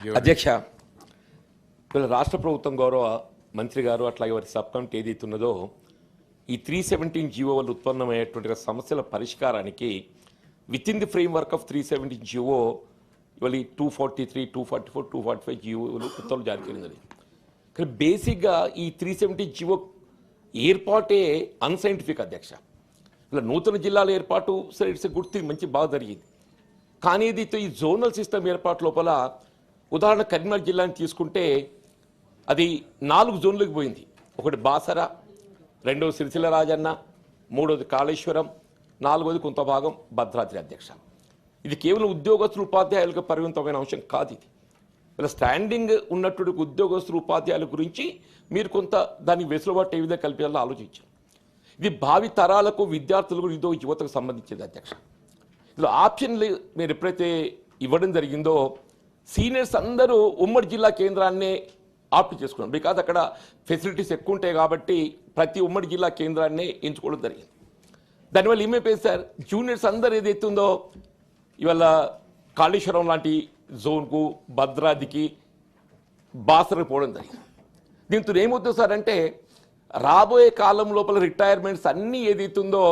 అధ్యక్ష వీళ్ళ రాష్ట్ర ప్రభుత్వం గౌరవ మంత్రి గారు అట్లాగే వారి సబ్ కమిటీ ఏదైతే ఉన్నదో ఈ త్రీ సెవెంటీన్ జీవో వల్ల ఉత్పన్నమయ్యేటువంటి సమస్యల పరిష్కారానికి within the framework of three seventeen GO ఇవాళ two forty three two forty four two forty five జీవోలు ఉత్తర్వులు జారీ చేయడం కానీ బేసిక్గా ఈ త్రీ సెవెంటీ జీవో ఏర్పాటే అన్సైంటిఫిక్ అధ్యక్ష. ఇలా నూతన జిల్లాల ఏర్పాటు సరే ఇట్స్ గుడ్ మంచి బాగా జరిగింది. కానీ ఇది ఈ జోనల్ సిస్టమ్ ఏర్పాటు లోపల ఉదాహరణ కరీంనగర్ జిల్లాని తీసుకుంటే అది నాలుగు జోన్లకు పోయింది. ఒకటి బాసర రెండవది సిరిసిల్ల రాజన్న మూడవది కాళేశ్వరం నాలుగవది కొంత భాగం భద్రాద్రి అధ్యక్ష. ఇది కేవలం ఉద్యోగస్తులు ఉపాధ్యాయులకు పరిమితమైన అంశం కాదు ఇది. ఇలా స్టాండింగ్ ఉన్నటువంటి ఉద్యోగస్తులు ఉపాధ్యాయుల గురించి మీరు కొంత దానికి వెసులుబాటు ఏ విధంగా కల్పించాలో ఆలోచించారు. ఇది భావి తరాలకు విద్యార్థులకు ఇదో యువతకు సంబంధించింది అధ్యక్ష. ఇందులో ఆప్షన్లు మీరు ఎప్పుడైతే ఇవ్వడం జరిగిందో సీనియర్స్ అందరూ ఉమ్మడి జిల్లా కేంద్రాన్నే ఆప్ట్ చేసుకున్నారు. బికాజ్ అక్కడ ఫెసిలిటీస్ ఎక్కువ ఉంటాయి కాబట్టి ప్రతి ఉమ్మడి జిల్లా కేంద్రాన్నే ఎంచుకోవడం జరిగింది. దానివల్ల ఏమైపోయింది సార్? జూనియర్స్ అందరు ఏదైతే ఉందో ఇవాళ కాళేశ్వరం లాంటి జోన్కు భద్రాదికి బాసరకు పోవడం జరిగింది. దీంతో ఏమవుతుంది సార్ అంటే రాబోయే కాలం లోపల రిటైర్మెంట్స్ అన్నీ ఏదైతుందో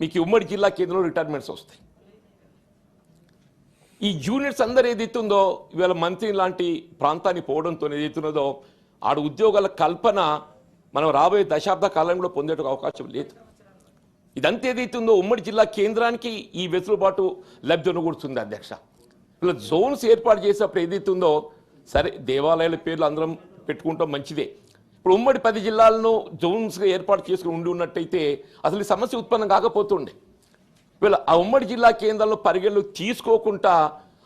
మీకు ఉమ్మడి జిల్లా కేంద్రంలో రిటైర్మెంట్స్ వస్తాయి. ఈ జూనియర్స్ అందరు ఏదైతుందో ఇవాళ మంత్రి లాంటి ప్రాంతానికి పోవడంతో ఏదైతున్నదో ఆడ ఉద్యోగాల కల్పన మనం రాబోయే దశాబ్ద కాలంలో పొందే అవకాశం లేదు. ఇదంతా ఏదైతుందో ఉమ్మడి జిల్లా కేంద్రానికి ఈ వెసులుబాటు లబ్ధి అనుకూడుతుంది అధ్యక్ష. ఇలా జోన్స్ ఏర్పాటు చేసేటప్పుడు ఏదైతుందో సరే దేవాలయాల పేర్లు అందరం పెట్టుకుంటాం మంచిదే. ఇప్పుడు ఉమ్మడి పది జిల్లాలను జోన్స్గా ఏర్పాటు చేసుకుని ఉండి ఉన్నట్టయితే అసలు ఈ సమస్య ఉత్పన్నం కాకపోతుండే. వీళ్ళ ఆ ఉమ్మడి జిల్లా కేంద్రాల్లో పరిగణలు తీసుకోకుండా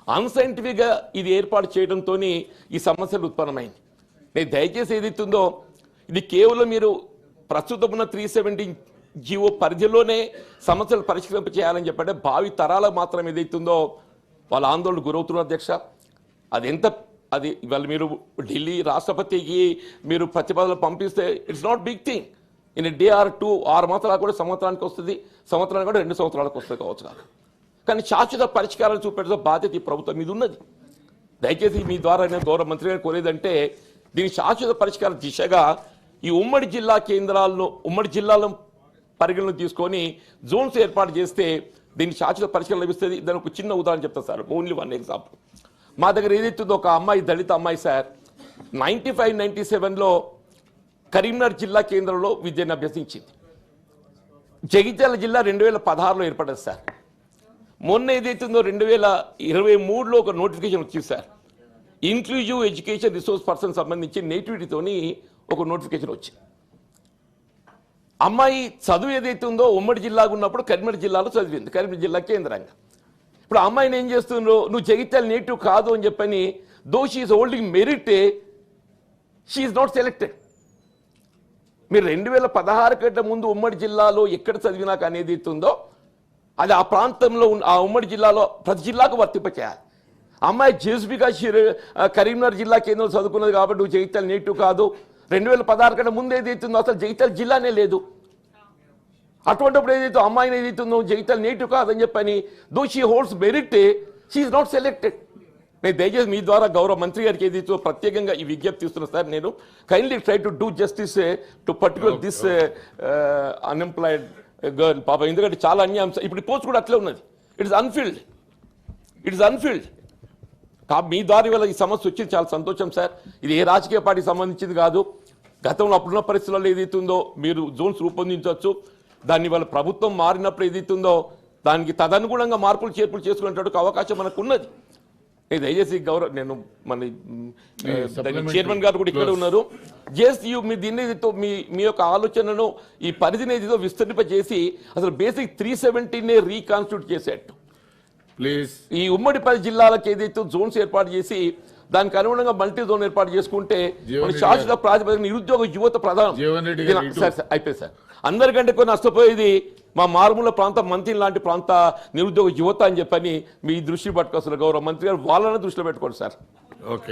అన్సైంటిఫిక్గా ఇది ఏర్పాటు చేయడంతో ఈ సమస్యలు ఉత్పన్నమైంది. నేను దయచేసి ఏదైతుందో ఇది కేవలం మీరు ప్రస్తుతం ఉన్న త్రీ సెవెంటీ జీవో పరిధిలోనే సమస్యలు పరిష్కరింప చేయాలని చెప్పంటే భావి తరాలకు మాత్రం ఏదైతుందో వాళ్ళ ఆందోళన గురవుతున్నారు అధ్యక్ష. అది ఎంత అది ఇవాళ మీరు ఢిల్లీ రాష్ట్రపతికి మీరు ప్రతిపాదనలు పంపిస్తే it's not big thing in day or two ఆరు మాత్రాలు కూడా సంవత్సరానికి వస్తుంది. సంవత్సరానికి కూడా రెండు సంవత్సరాలకు వస్తుంది కావచ్చు కాదు. కానీ శాశ్వత పరిష్కారాలు చూపెట్టడం బాధ్యత ఈ ప్రభుత్వం మీద ఉన్నది. దయచేసి మీ ద్వారా నేను గౌరవ మంత్రి గారు కోరేదంటే దీని శాశ్వత పరిష్కార దిశగా ఈ ఉమ్మడి జిల్లా కేంద్రాల్లో ఉమ్మడి జిల్లాలో పరిగణలో తీసుకొని జోన్స్ ఏర్పాటు చేస్తే దీనికి శాశ్వత పరిష్కారం లభిస్తుంది. దాని ఒక చిన్న ఉదాహరణ చెప్తా సార్. Only one example. మా దగ్గర ఏదైతుందో ఒక అమ్మాయి దళిత అమ్మాయి సార్. నైంటీ ఫైవ్ నైంటీ సెవెన్లో కరీంనగర్ జిల్లా కేంద్రంలో విద్యను అభ్యసించింది. జగిత్యాల జిల్లా రెండు వేల పదహారులో ఏర్పడింది సార్. మొన్న ఏదైతుందో రెండు వేల ఇరవై మూడులో ఒక నోటిఫికేషన్ వచ్చింది sir. Inclusive education resource person సంబంధించి నేటివిటీతోని ఒక నోటిఫికేషన్ వచ్చింది. అమ్మాయి చదువు ఏదైతే ఉందో ఉమ్మడి జిల్లాగా ఉన్నప్పుడు కరీంనగర్ జిల్లాలో చదివింది కరీంనగర్ జిల్లా కేంద్రంగా. ఇప్పుడు అమ్మాయిని ఏం చేస్తుందో నువ్వు జగిత్యాల నేటివ్ కాదు అని చెప్పని though she's holding merit she's not selected మీరు రెండు వేల పదహారు కంటే ముందు ఉమ్మడి జిల్లాలో ఎక్కడ చదివినాక అనేది ఉందో అది ఆ ప్రాంతంలో ఆ ఉమ్మడి జిల్లాలో ప్రతి జిల్లాకు వర్తింపచేయాలి. అమ్మాయి జేసుబిగా కరీంనగర్ జిల్లా కేంద్రంలో చదువుకున్నది కాబట్టి నువ్వు జగిత్యాల నేటివ్ కాదు. రెండు వేల పదహారు కంటే ముందు ఏదైతుందో అసలు జగిత్యాల జిల్లానే లేదు. అటువంటిప్పుడు ఏదైతే అమ్మాయిని ఏదైతుందో జగిత్యాల నీటు కాదని చెప్పని though she holds merit she's not selected నేను దయచేసి మీ ద్వారా గౌరవ మంత్రి గారికి ఏదైతే ప్రత్యేకంగా ఈ విజ్ఞప్తి ఇస్తున్నా సార్. నేను kindly try to do justice to particular this unemployed girl పాప. ఎందుకంటే చాలా అన్యాయం ఇప్పుడు పోస్ట్ కూడా అట్లే ఉన్నది. It is unfilled it is unfilled కా మీ ద్వారా ఇవాళ ఈ సమస్య వచ్చింది. చాలా సంతోషం సార్. ఇది ఏ రాజకీయ పార్టీకి సంబంధించింది కాదు. గతంలో అప్పుడున్న పరిస్థితుల్లో ఏదైతుందో మీరు జోన్స్ రూపొందించవచ్చు. దాన్ని వాళ్ళ ప్రభుత్వం మారినప్పుడు ఏదైతుందో దానికి తదనుగుణంగా మార్పులు చేర్పులు చేసుకునేటట్టు అవకాశం మనకు ఉన్నది. దయచేసి గౌరవ నేను మన చైర్మన్ గారు కూడా ఇక్కడ. ఉన్నారు. జస్ట్ యూ మీ దీన్ని మీ మీ యొక్క ఆలోచనను ఈ పరిధిని ఏదో విస్తరింపజేసి అసలు బేసిక్ త్రీ సెవెంటీనే రీకాన్స్టిట్యూట్ చేసేట్టు. ప్లీజ్ ఈ ఉమ్మడి పది జిల్లాలకు ఏదైతే జోన్స్ ఏర్పాటు చేసి దానికి అనుగుణంగా మల్టీ జోన్ ఏర్పాటు చేసుకుంటే మన శాశ్వత ప్రాతిపదికన నిరుద్యోగ యువత ప్రధానం. అయిపోయింది సార్. అందరికంటే కొన్ని నష్టపోయేది మా మారుమూల ప్రాంతం మంత్రి లాంటి ప్రాంత నిరుద్యోగ యువత అని చెప్పని మీ దృష్టి పట్టుకొస్తారు గౌరవ మంత్రి గారు వాళ్ళని దృష్టిలో పెట్టుకోండి సార్. ఓకే.